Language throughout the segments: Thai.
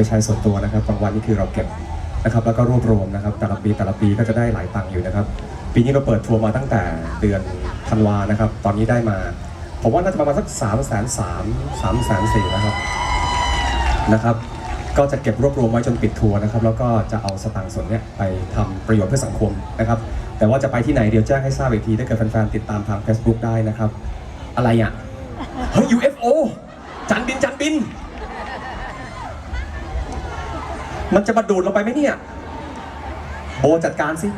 ไปใช้ส่วนตัวนะครับบางวันนี่คือเราเก็บนะครับแล้วก็รวบรวมนะครับ แต่ละปีแต่ละปีก็จะได้หลายตังค์อยู่นะครับ ปีนี้เราเปิดทัวร์มาตั้งแต่เดือนธันวานะครับ ตอนนี้ได้มาผมว่าน่าจะประมาณสัก3ามแสนสามสามแสนสี่นะครับนะครับ ก็จะเก็บรวบรวมไว้จนปิดทัวร์นะครับ แล้วก็จะเอาสตางค์ส่วนนี้ไปทำประโยชน์เพื่อสังคมนะครับ แต่ว่าจะไปที่ไหนเดี๋ยวแจ้งให้ทราบอีกทีถ้าเกิดแฟนๆติดตามทาง Facebook ได้นะครับ อะไรอะเฮ้ย UFO จันบินจันบิน มันจะมาดูดเราไปไหมเนี่ยโบจัดการสิ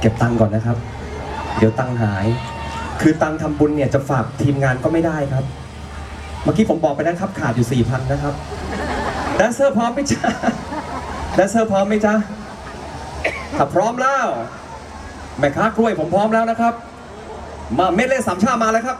เก็บตังค์ก่อนนะครับ เดี๋ยวตังค์หาย คือตังค์ทำบุญเนี่ยจะฝากทีมงานก็ไม่ได้ครับ เมื่อกี้ผมบอกไปนะครับขาดอยู่4,000นะครับแดนเซอร์พร้อมไหมจ๊ะแดนเซอร์พร้อมไหมจ๊ะถ้าพร้อมแล้ว แม่ค้ากล้วยผมพร้อมแล้วนะครับ มาเม็ดเล่สามชามาแล้วครับ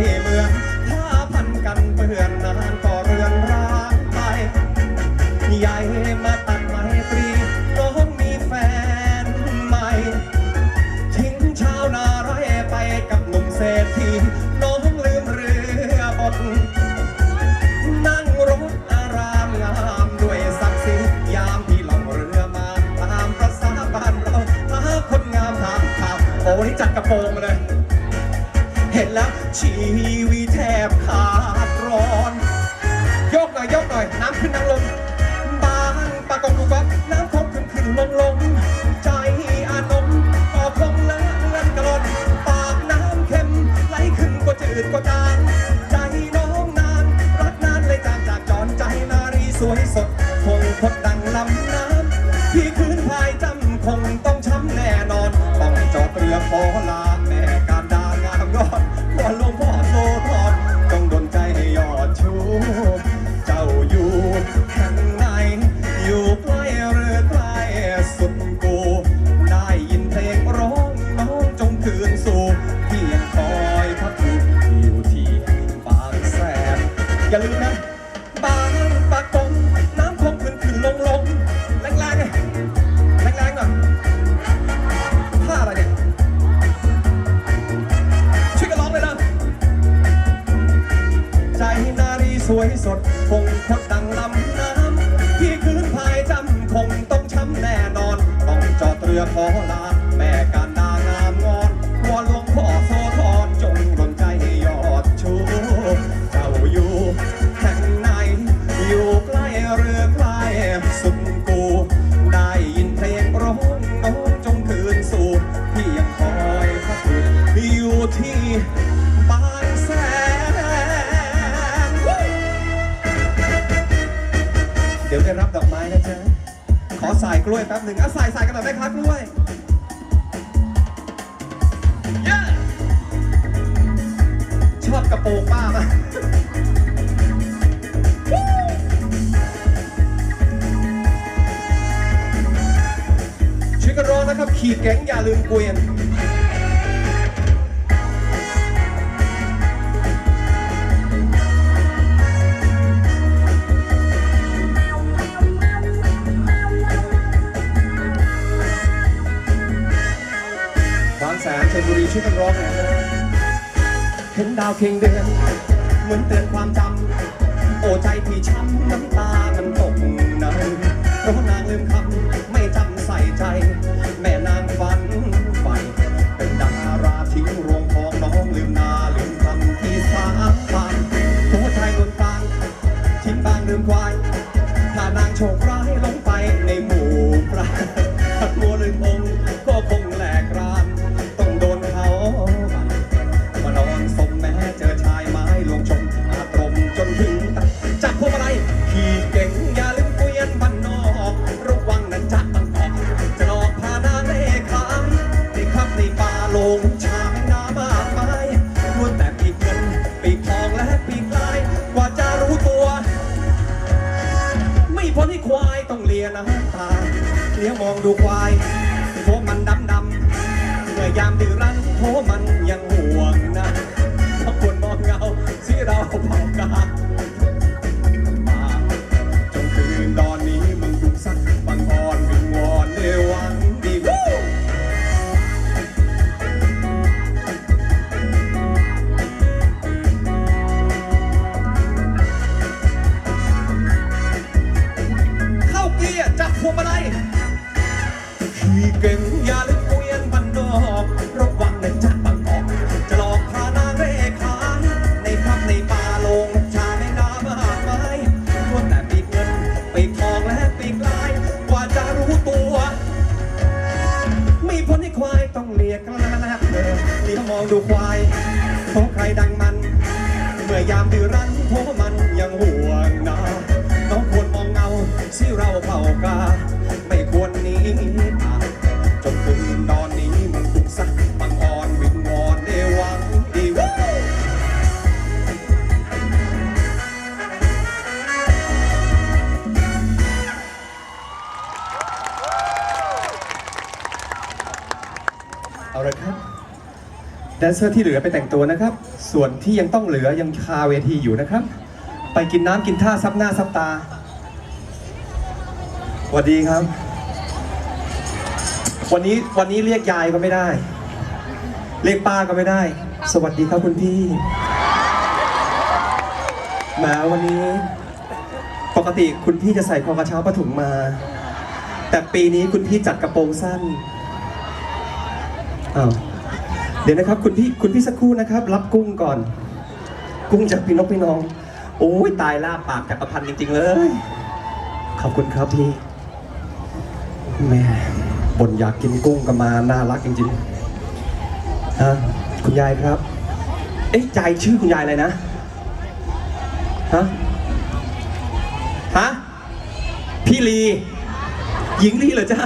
เมือง ชีวิตแทบขาดร้อน ยกหน่อยยกหน่อย น้ำขึ้นน้ำลง บางปากกงดูวักน้ำคงขึ้นขึ้นลงลง รือขอลาแม่ก ล้วยแป๊บหนึ่งอะสายสายกันหน่อยไหมครับกล้วย Yeah! ชอบกระโปรงป้ามากช่วยกันร้องนะครับ ขีดแก๊งอย่าลืมเกวียน ช่วยกันร้องเห็นดาวเคียงเดือน เหมือนเตือนความจำโอ้ใจพี่ช้ำน้ำตามันตกในเพราะนางลืมคำไม่จำใส่ใจแม่ องดูควายเพราะใครดังมัน เมื่อยามดื้อรั้นเพราะมันยังห่วงนะน้องควรมองเงาสิเราเผากา ไม่ควรหนีตาจนคืนตอนนี้มึงถูกสักบังอ่อนวิงวอนเอวังดีวเอาลยครับ แดนเซอร์ที่เหลือไปแต่งตัวนะครับ ส่วนที่ยังต้องเหลือยังคาเวทีอยู่นะครับ ไปกินน้ำกินท่าซับหน้าซับตาสวัสดีครับ วันนี้วันนี้เรียกยายก็ไม่ได้ เรียกป้าก็ไม่ได้ สวัสดีครับคุณพี่แหมวันนี้ ปกติคุณพี่จะใส่คอกระเช้าผ้าถุงมา แต่ปีนี้คุณพี่จัดกระโปรงสั้นอ้าว เดี๋ยวนะครับคุณพี่คุณพี่สักครู่นะครับ รับกุ้งก่อน กุ้งจากพี่นกพี่น้อง โอ้ยตายล่าปากจักรพันธ์จริง ๆ เลย ขอบคุณครับพี่แม่บ่นอยากกินกุ้งกันมาน่ารักจริงๆฮะคุณยายครับ เอ๊ะยายชื่อคุณยายอะไรนะฮะฮะพี่ลี หญิงลีเหรอจ๊ะ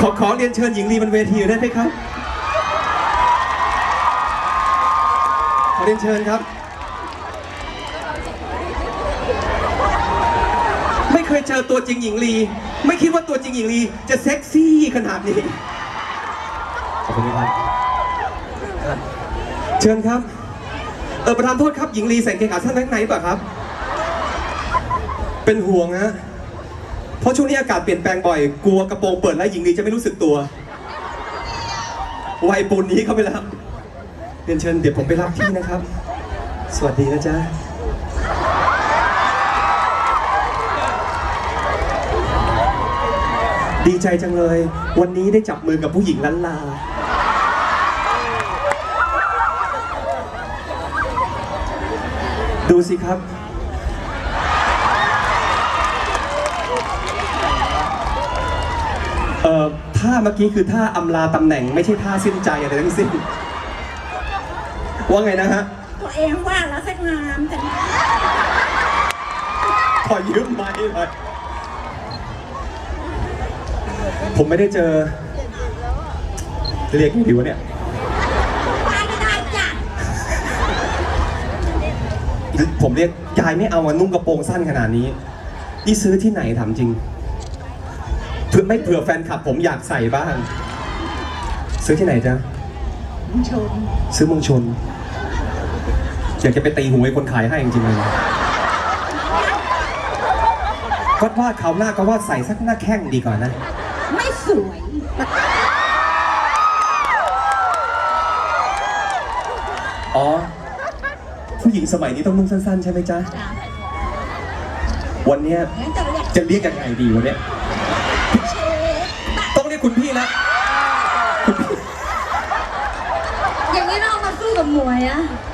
ขอขอเรียนเชิญหญิงลีบนเวทีได้ไหมครับ เรียนเชิญครับ ไม่เคยเจอตัวจริงหญิงลี ไม่คิดว่าตัวจริงหญิงลี จะเซ็กซี่ขนาดนี้ ขอบคุณครับ เชิญครับ เออประธานโทษครับหญิงลีใส่กางเกงขาสั้นไว้ข้างในป่ะครับ เป็นห่วงนะเพราะช่วงนี้อากาศเปลี่ยนแปลงบ่อย กลัวกระโปรงเปิดแล้วหญิงลีจะไม่รู้สึกตัว วัยปูนนี้เข้าไปแล้ว เรียนเชิญเดี๋ยวผมไปรับที่นะครับ สวัสดีนะจ๊ะดีใจจังเลย วันนี้ได้จับมือกับผู้หญิงล้านลา ดูสิครับ เอ่อท่าเมื่อกี้คือท่าอำลาตำแหน่งไม่ใช่ท่าสิ้นใจอะไรทั้งสิ้น ว่าไงนะฮะ ตัวเองว่าแล้วสักงามแต่ขอยืมไม้หน่อยผมไม่ได้เจอเรียกไงดีวะเนี่ย ว่าไม่ได้จ้ะผมเรียกยายไม่เอามานุ่งกระโปรงสั้นขนาดนี้ นี่ซื้อที่ไหนถามจริง เพื่อไม่เผื่อแฟนคลับ ผมอยากใส่บ้าง ซื้อที่ไหนจ๊ะ ชม ซื้อเมืองชน อยากจะไปตีหูไอ้คนขายให้จริงๆเลยก็ว่าเขาวหน้าก็ว่าใส่สักหน้าแข้งดีกว่านะ ไม่สวย อ๋อ ผู้หญิงสมัยนี้ต้องนุ่งสั้น ๆ ใช่ไหมจ๊ะ วันเนี้ยงั้นจะเรียกจะเรียกยังไงดีวันเนี้ยเชฟต้องเรียกคุณพี่ละคุณพี่อย่างนี้เรามาสู้กับมวยอะฮะเ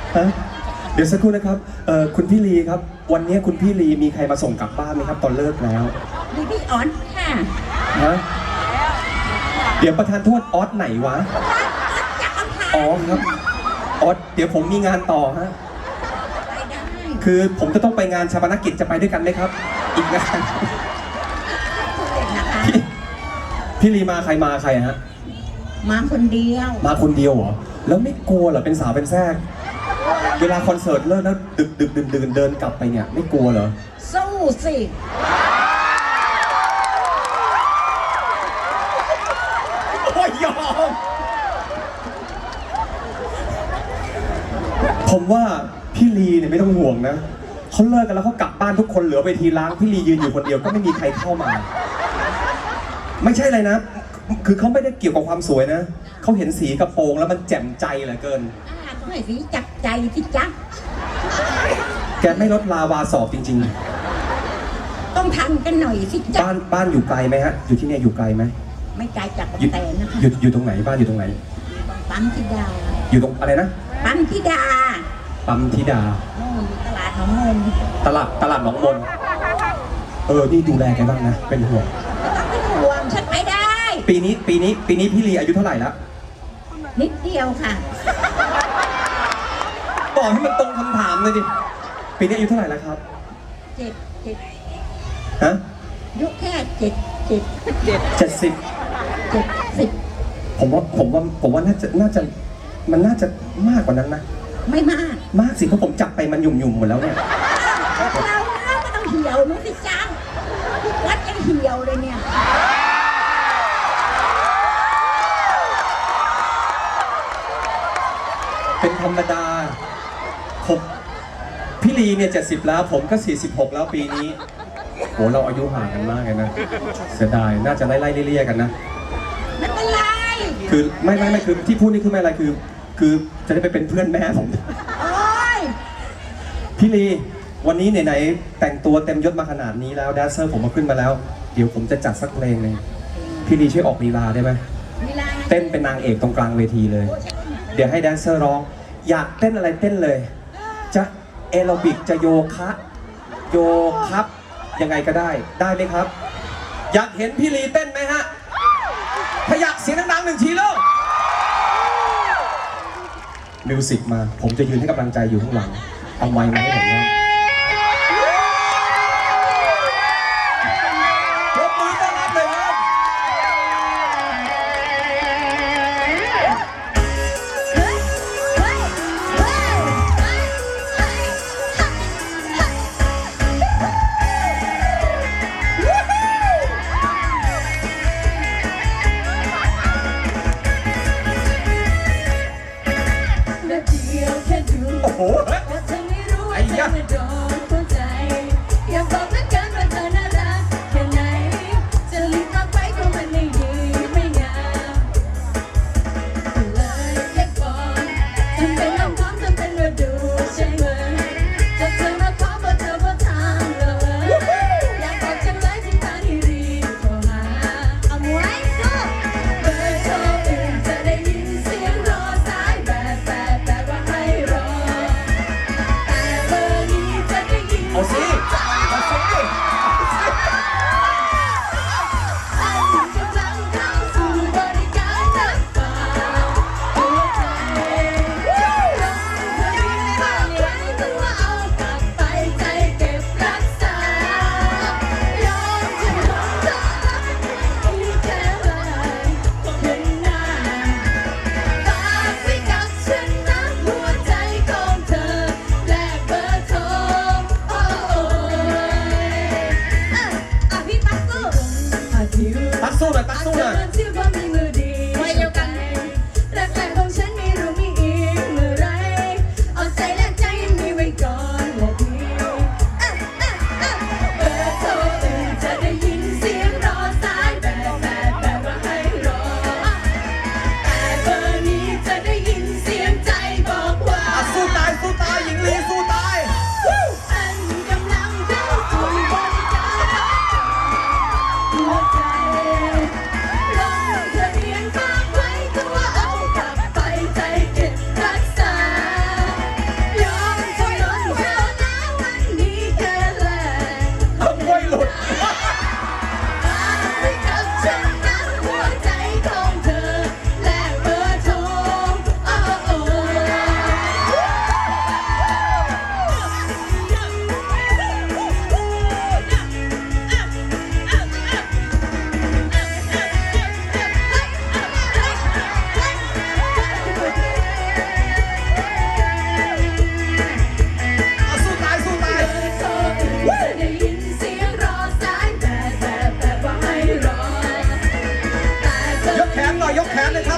ดี๋ยวสักครู่นะครับเอ่อคุณพี่ลีครับ วันนี้คุณพี่ลีมีใครมาส่งกลับบ้านไหมครับ ตอนเลิกแล้วดีพี่อ่อนค่ะฮะเดี๋ยวประธานโทษออสไหนวะจะเอาพาอ๋อครับออสเดี๋ยวผมมีงานต่อฮะไปได้คือผมจะต้องไปงานชาปนกิจจะไปด้วยกันไหมครับ อีกงานพูดเล่นนะคะ พี่พี่ลีมาใครมาใครฮะมาคนเดียว มาคนเดียวเหรอแล้วไม่กลัวเหรอเป็นสาวเป็นแทรก เวลาคอนเสิร์ตเลิกแล้วดึกดึกดื่นดื่นเดินกลับไปเนี่ยไม่กลัวเหรอ สู้สิ โอ้ยยอม ผมว่าพี่ลีเนี่ยไม่ต้องห่วงนะเขาเลิกกันแล้วเขากลับบ้านทุกคนเหลือไปทีล้างพี่ลียืนอยู่คนเดียวก็ไม่มีใครเข้ามา ไม่ใช่เลยนะ คือเขาไม่ได้เกี่ยวกับความสวยนะเขาเห็นสีกระโปรงแล้วมันแจ่มใจเหลือเกิน อ่าต้องให้สีจับใจสิจ๊ะแกไม่ลดลาวาสอบจริง ต้องทำกันหน่อยสิๆ จ๊ะบ้านบ้านอยู่ไกลไหมฮะ อยู่ที่เนี่ยอยู่ไกลไหมไม่ไกลจากบางอยู่แตนนะคะอยู่อยู่ตรงไหนบ้านอยู่ตรงไหน ปั๊มธิดาอยู่ตรงอะไรนะ ปั๊มธิดาปั๊มธิดา โน่นอยู่ตลาดหนองมนตลาดตลาดหนองมนเออ นี่ดูแลแกบ้างนะ เป็นห่วง ไม่ต้องเป็นห่วงฉันไปได้ ปีนี้ปีนี้ปีนี้พี่ลีอายุเท่าไหร่แล้วนิดเดียวค่ะต อบให้มันตรงคำถามเลยดิปีนี้อายุเท่าไหร่แล้วครับเจ็ดเจ็ดฮะยุคแค่เจ็ดเจ็ดเจ็ดเจ็ดสิบเจ็ดสิบผมว่าผมว่าผมว่าน่าจะน่าจะมันน่าจะมากกว่านั้นนะ ไม่มากมากสิเพราะผมจับไปมันหยุ่มๆหมดแล้วเนี่ยเราเราก็ต้องเหี่ยวนู้สิจ้าวัดยังเหี่ยวเลยเนี่ยเป็นธรรมดา ผมพี่ลีเนี่ยเจ็ดสิบแล้วผมก็สี่สิบหกแล้วปีนี้โหเราอายุห่างกันมากเลยนะ เสียดายน่าจะไล่ๆเลี่ยๆกันนะ ไม่เป็นไรคือไม่ไม่ไม่คือที่พูดนี่คือไม่อะไรคือ คือจะได้ไปเป็นเพื่อนแม่ผมโอ้ยพี่ลีวันนี้ไหนๆแต่งตัวเต็มยศมาขนาดนี้แล้วแดนเซอร์ผมมาขึ้นมาแล้ว เดี๋ยวผมจะจัดสักเพลงหนึ่งพี่ลีช่วยออกลีลาได้ไหมเวลาเต้นเป็นนางเอกตรงกลางเวทีเลย เดี๋ยวให้แดนเซอร์ร้อง อยากเต้นอะไรเต้นเลย จะแอโรบิกจะโยคะโยครับยังไงก็ได้ได้ไหมครับ อยากเห็นพี่ลีเต้นไหมฮะถ้าอยากเสียงดังๆหนึ่งทีเลยมิวสิกมา ผมจะยืนให้กำลังใจอยู่ข้างหลัง เอาไม้มาให้ผมนะ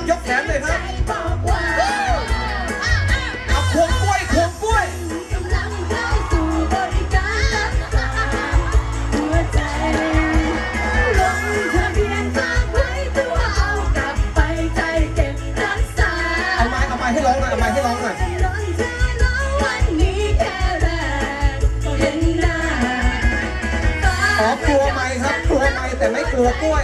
ยกแขนเลยครับเอาควงกล้วยควงกล้วยเอาไม้เอาไม้ให้ร้องหน่อยเอาไม้ให้ร้องหน่อยขอกลัวไม้ครับกลัวไม้แต่ไม่กลัวกล้วย